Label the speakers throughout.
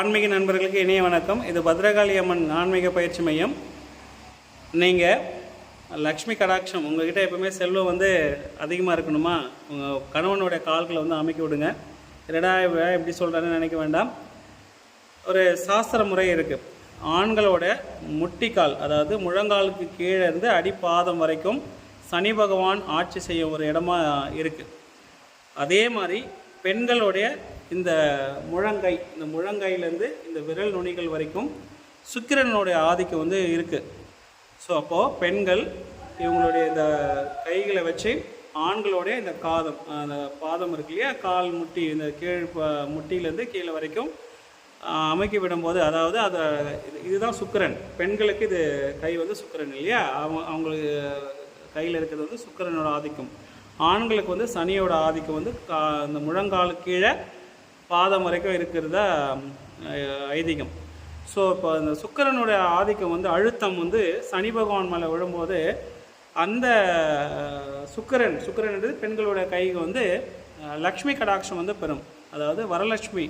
Speaker 1: ஆன்மீக நண்பர்களுக்கு இணைய வணக்கம். இது பத்ரகாளி அம்மன் ஆன்மீக பயிற்சி மையம். நீங்கள் லக்ஷ்மி கடாட்சம் உங்ககிட்ட எப்பவுமே செல்வம் வந்து அதிகமாக இருக்கணுமா? உங்கள் கணவனுடைய கால்களை வந்து அமைக்க விடுங்க. ரெடா எப்படி சொல்கிறான்னு நினைக்க வேண்டாம். ஒரு சாஸ்திர முறை இருக்குது ஆண்களோட முட்டிக்கால் அதாவது முழங்காலுக்கு கீழே இருந்து அடிப்பாதம் வரைக்கும் சனி பகவான் ஆட்சி செய்ய ஒரு இடமா இருக்குது அதே மாதிரி பெண்களுடைய இந்த முழங்கை இந்த முழங்கையிலேருந்து இந்த விரல் நுனிகள் வரைக்கும் சுக்கிரனுடைய ஆதிக்கம் வந்து இருக்குது ஸோ அப்போது பெண்கள் இவங்களுடைய இந்த கைகளை வச்சு ஆண்களுடைய இந்த காதம் அந்த பாதம் இருக்கு இல்லையா? கால் முட்டி இந்த கீழ் முட்டியிலேருந்து கீழே வரைக்கும் அமைக்க விடும்போது அதாவது அதை இது- இதுதான் சுக்கிரன். பெண்களுக்கு இது கை வந்து சுக்கிரன் இல்லையா? அவங்க அவங்களுக்கு கையில் இருக்கிறது வந்து சுக்கிரனோட ஆதிக்கம். ஆண்களுக்கு வந்து சனியோட ஆதிக்கம் வந்து கா இந்த முழங்கால் கீழே பாதம் வரைக்கும் இருக்கிறதா ஐதீகம். ஸோ இப்போ இந்த சுக்கிரனுடைய ஆதிக்கம் வந்து அழுத்தம் வந்து சனி பகவான் மேலே விழும்போது அந்த சுக்கரன் சுக்கிரன் பெண்களுடைய கைக்கு வந்து லக்ஷ்மி கடாட்சம் வந்து பெறும். அதாவது வரலட்சுமி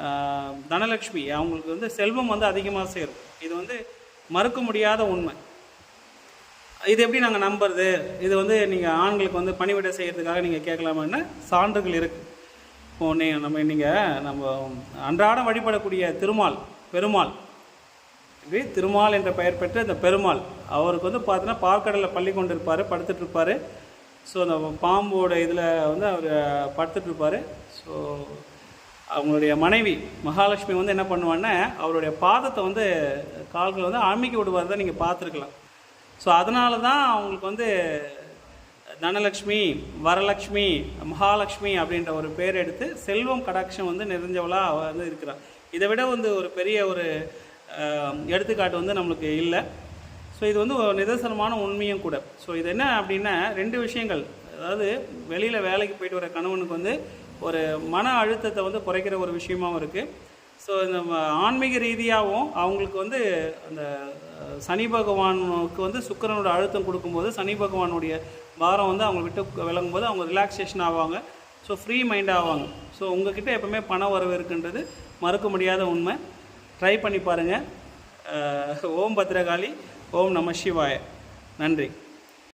Speaker 1: தனலக்ஷ்மி தனலட்சுமி அவங்களுக்கு வந்து செல்வம் வந்து அதிகமாக சேரும். இது வந்து மறுக்க முடியாத உண்மை. இது எப்படி நாங்கள் நம்புறது? இது வந்து நீங்கள் ஆண்களுக்கு வந்து பணிவிடை செய்கிறதுக்காக நீங்கள் கேட்கலாமான்னு சான்றுகள் இருக்குது இப்போ நீ நம்ம நீங்கள் நம்ம அன்றாடம் வழிபடக்கூடிய திருமால் பெருமாள். இப்படி திருமால் என்ற பெயர் பெற்ற இந்த பெருமாள். அவருக்கு வந்து பார்த்தீங்கன்னா பார்க்கடலில் பள்ளி கொண்டு இருப்பார். படுத்துட்ருப்பார் ஸோ அந்த பாம்போட இதில் வந்து அவர் படுத்துட்ருப்பார் ஸோ அவங்களுடைய மனைவி மகாலட்சுமி வந்து என்ன பண்ணுவான்னா அவருடைய பாதத்தை வந்து கால்களை வந்து அமுக்கி விடுவார் தான் நீங்கள் பார்த்துருக்கலாம். ஸோ அதனால தான் அவங்களுக்கு வந்து தனலக்ஷ்மி வரலக்ஷ்மி மகாலட்சுமி அப்படின்ற ஒரு பேர் எடுத்து செல்வம் கடாட்சம் வந்து நிறைஞ்சவளாக அவள் வந்து இருக்கிறாள் இதை விட வந்து ஒரு பெரிய ஒரு எடுத்துக்காட்டு வந்து நம்மளுக்கு இல்லை. ஸோ இது வந்து ஒரு நிதர்சனமான உண்மையும் கூட. ஸோ இது என்ன அப்படின்னா ரெண்டு விஷயங்கள். அதாவது வெளியில் வேலைக்கு போயிட்டு வர கணவனுக்கு வந்து ஒரு மன அழுத்தத்தை வந்து குறைக்கிற ஒரு விஷயமாவும் இருக்குது ஸோ இந்த ஆன்மீக ரீதியாகவும் அவங்களுக்கு வந்து அந்த சனி பகவானுக்கு வந்து சுக்கரனோட அழுத்தம் கொடுக்கும்போது சனி பகவானுடைய பாரம் வந்து அவங்க விட்டு விளங்கும்போது அவங்க ரிலாக்ஸேஷன் ஆவாங்க. ஸோ ஃப்ரீ மைண்ட் ஆவாங்க. ஸோ உங்ககிட்ட எப்பவுமே பண வரவு இருக்குன்றது மறுக்க முடியாத உண்மை. ட்ரை பண்ணி பாருங்கள் ஓம் பத்ரகாளி ஓம் நம சிவாய. நன்றி.